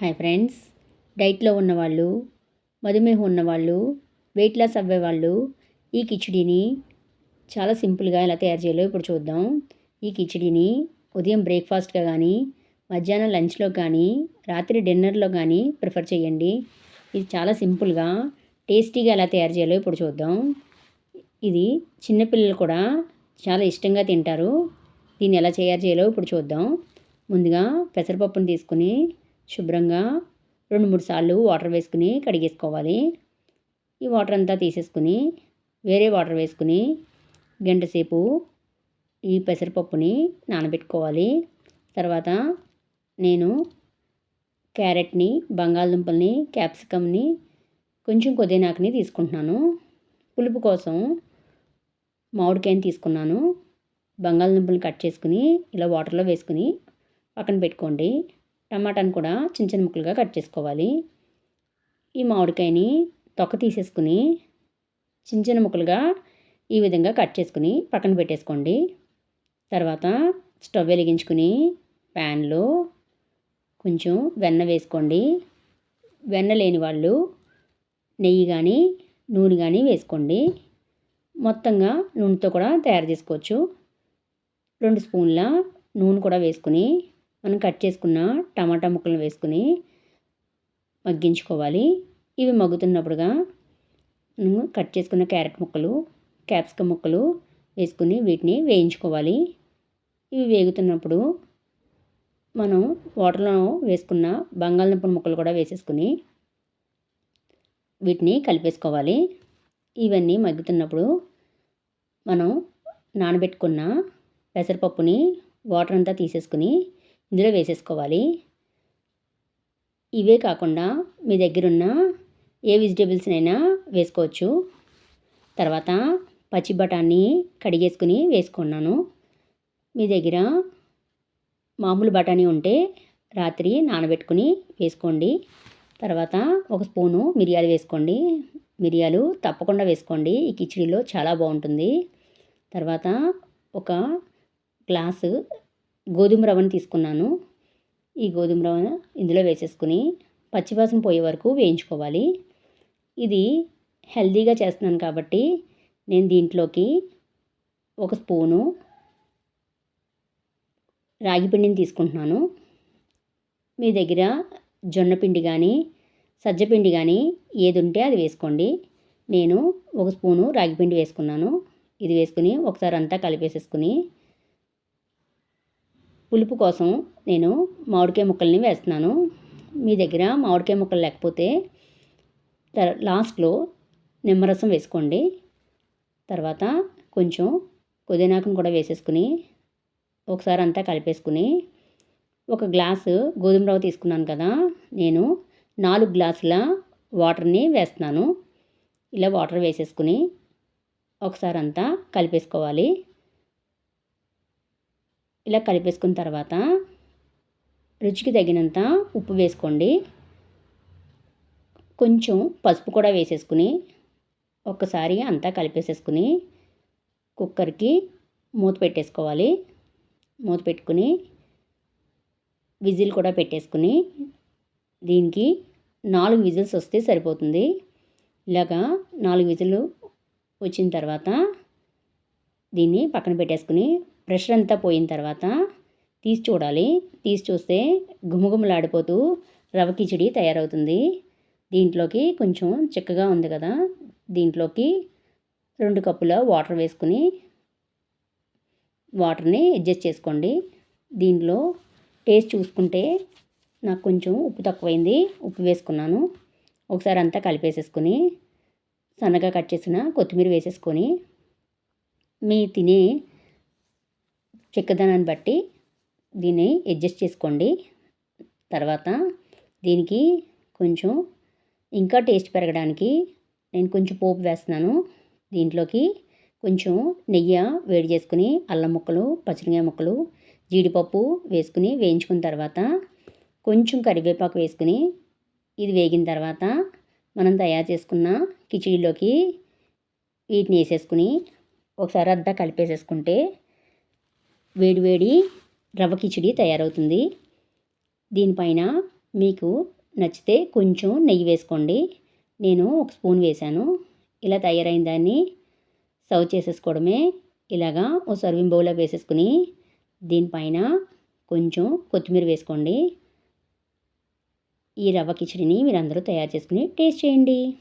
Hi friends. డైట్లో ఉన్నవాళ్ళు మధుమేహం ఉన్నవాళ్ళు వెయిట్ లాస్ అవ్వేవాళ్ళు ఈ కిచిడిని చాలా సింపుల్గా ఎలా తయారు చేయాలో ఇప్పుడు చూద్దాం. ఈ కిచిడీని ఉదయం బ్రేక్ఫాస్ట్గా కానీ మధ్యాహ్నం లంచ్లో కానీ రాత్రి డిన్నర్లో కానీ ప్రిఫర్ చేయండి. ఇది చాలా సింపుల్గా టేస్టీగా ఎలా తయారు చేయాలో ఇప్పుడు చూద్దాం. ఇది చిన్నపిల్లలు కూడా చాలా ఇష్టంగా తింటారు. దీన్ని ఎలా తయారు చేయాలో ఇప్పుడు చూద్దాం. ముందుగా పెసరపప్పును తీసుకుని శుభ్రంగా రెండు మూడు సార్లు వాటర్ వేసుకుని కడిగేసుకోవాలి. ఈ వాటర్ అంతా తీసేసుకుని వేరే వాటర్ వేసుకుని గంట సేపు ఈ పెసరపప్పుని నానబెట్టుకోవాలి. తర్వాత నేను క్యారెట్ని బంగాళదుంపల్ని క్యాప్సికమ్ని కొంచెం కొద్దినాకుని తీసుకుంటున్నాను. పులుపు కోసం మామిడికాయని తీసుకున్నాను. బంగాళదుంపలు కట్ చేసుకుని ఇలా వాటర్లో వేసుకుని పక్కన పెట్టుకోండి. టమాటాని కూడా చిన్న చిన్న ముక్కలుగా కట్ చేసుకోవాలి. ఈ మామిడికాయని తొక్క తీసేసుకుని చిన్న చిన్న ముక్కలుగా ఈ విధంగా కట్ చేసుకుని పక్కన పెట్టేసుకోండి. తర్వాత స్టవ్ వెలిగించుకుని ప్యాన్లో కొంచెం వెన్న వేసుకోండి. వెన్న లేని వాళ్ళు నెయ్యి కానీ నూనె కానీ వేసుకోండి. మొత్తంగా నూనెతో కూడా తయారు చేసుకోవచ్చు. రెండు స్పూన్ల నూనె కూడా వేసుకుని మనం కట్ చేసుకున్న టమాటా ముక్కలను వేసుకుని మగ్గించుకోవాలి. ఇవి మగ్గుతున్నప్పుడుగా మనం కట్ చేసుకున్న క్యారెట్ ముక్కలు క్యాప్సికమ్ ముక్కలు వేసుకుని వీటిని వేయించుకోవాలి. ఇవి వేగుతున్నప్పుడు మనం వాటర్లో వేసుకున్న బంగాళదుంప ముక్కలు కూడా వేసేసుకుని వీటిని కలిపేసుకోవాలి. ఇవన్నీ మగ్గుతున్నప్పుడు మనం నానబెట్టుకున్న పెసరపప్పుని వాటర్ అంతా తీసేసుకుని ఇందులో వేసేసుకోవాలి. ఇవే కాకుండా మీ దగ్గరున్న ఏ వెజిటేబుల్స్నైనా వేసుకోవచ్చు. తర్వాత పచ్చి బఠాన్ని కడిగేసుకుని వేసుకున్నాను. మీ దగ్గర మామూలు బఠానీ ఉంటే రాత్రి నానబెట్టుకుని వేసుకోండి. తర్వాత ఒక స్పూను మిరియాలు వేసుకోండి. మిరియాలు తప్పకుండా వేసుకోండి. ఈ కిచిడీలో చాలా బాగుంటుంది. తర్వాత ఒక గ్లాసు గోధుమ రవ్వను తీసుకున్నాను. ఈ గోధుమ రవ్వ ఇందులో వేసేసుకుని పచ్చివాసన పోయే వరకు వేయించుకోవాలి. ఇది హెల్దీగా చేస్తున్నాను కాబట్టి నేను దీంట్లోకి ఒక స్పూను రాగి పిండిని తీసుకుంటున్నాను. మీ దగ్గర జొన్న పిండి కానీ సజ్జపిండి కానీ ఏది ఉంటే అది వేసుకోండి. నేను ఒక స్పూను రాగిపిండి వేసుకున్నాను. ఇది వేసుకుని ఒకసారి అంతా కలిపేసేసుకుని పులుపు కోసం నేను మామిడికాయ ముక్కల్ని వేస్తున్నాను. మీ దగ్గర మామిడికాయ ముక్కలు లేకపోతే లాస్ట్లో నిమ్మరసం వేసుకోండి. తర్వాత కొంచెం పుదీనాకును కూడా వేసేసుకుని ఒకసారి అంతా కలిపేసుకుని ఒక గ్లాసు గోధుమ రవ్వ తీసుకున్నాను కదా నేను నాలుగు గ్లాసుల వాటర్ని వేస్తున్నాను. ఇలా వాటర్ వేసేసుకుని ఒకసారి అంతా కలిపేసుకోవాలి. ఇలా కలిపేసుకున్న తర్వాత రుచికి తగినంత ఉప్పు వేసుకోండి. కొంచెం పసుపు కూడా వేసేసుకుని ఒక్కసారి అంతా కలిపేసేసుకుని కుక్కర్కి మూత పెట్టేసుకోవాలి. మూత పెట్టుకుని విజిల్ కూడా పెట్టేసుకుని దీనికి నాలుగు విజిల్స్ వస్తే సరిపోతుంది. ఇలాగా నాలుగు విజిల్ వచ్చిన తర్వాత దీన్ని పక్కన పెట్టేసుకుని ప్రెషర్ అంతా పోయిన తర్వాత తీసి చూడాలి. తీసి చూస్తే గుమగుమలాడిపోతూ రవ కిచిడి తయారవుతుంది. దీంట్లోకి కొంచెం చిక్కగా ఉంది కదా దీంట్లోకి రెండు కప్పుల వాటర్ వేసుకుని వాటర్ని అడ్జస్ట్ చేసుకోండి. దీంట్లో టేస్ట్ చూసుకుంటే నాకు కొంచెం ఉప్పు తక్కువైంది ఉప్పు వేసుకున్నాను. ఒకసారి అంతా కలిపేసేసుకొని సన్నగా కట్ చేసిన కొత్తిమీర వేసేసుకొని మీ తినే చిక్కదనాన్ని బట్టి దీన్ని అడ్జస్ట్ చేసుకోండి. తర్వాత దీనికి కొంచెం ఇంకా టేస్ట్ పెరగడానికి నేను కొంచెం పోపు వేస్తున్నాను. దీంట్లోకి కొంచెం నెయ్యి వేడి చేసుకుని అల్లం ముక్కలు పచ్చిమిరకాయ ముక్కలు జీడిపప్పు వేసుకుని వేయించుకున్న తర్వాత కొంచెం కరివేపాకు వేసుకుని ఇది వేగిన తర్వాత మనం తయారు చేసుకున్న కిచిడీలోకి వీటిని వేసేసుకుని ఒకసారి అద్దా కలిపేసేసుకుంటే వేడివేడి రవ్వ కిచిడి తయారవుతుంది. దీనిపైన మీకు నచ్చితే కొంచెం నెయ్యి వేసుకోండి. నేను ఒక స్పూన్ వేశాను. ఇలా తయారైన దాన్ని సర్వ్ చేసేసుకోవడమే. ఇలాగా ఓ సర్వింగ్ బౌల్లో వేసేసుకుని దీనిపైన కొంచెం కొత్తిమీర వేసుకోండి. ఈ రవ్వ కిచడిని మీరు అందరూ తయారు చేసుకుని టేస్ట్ చేయండి.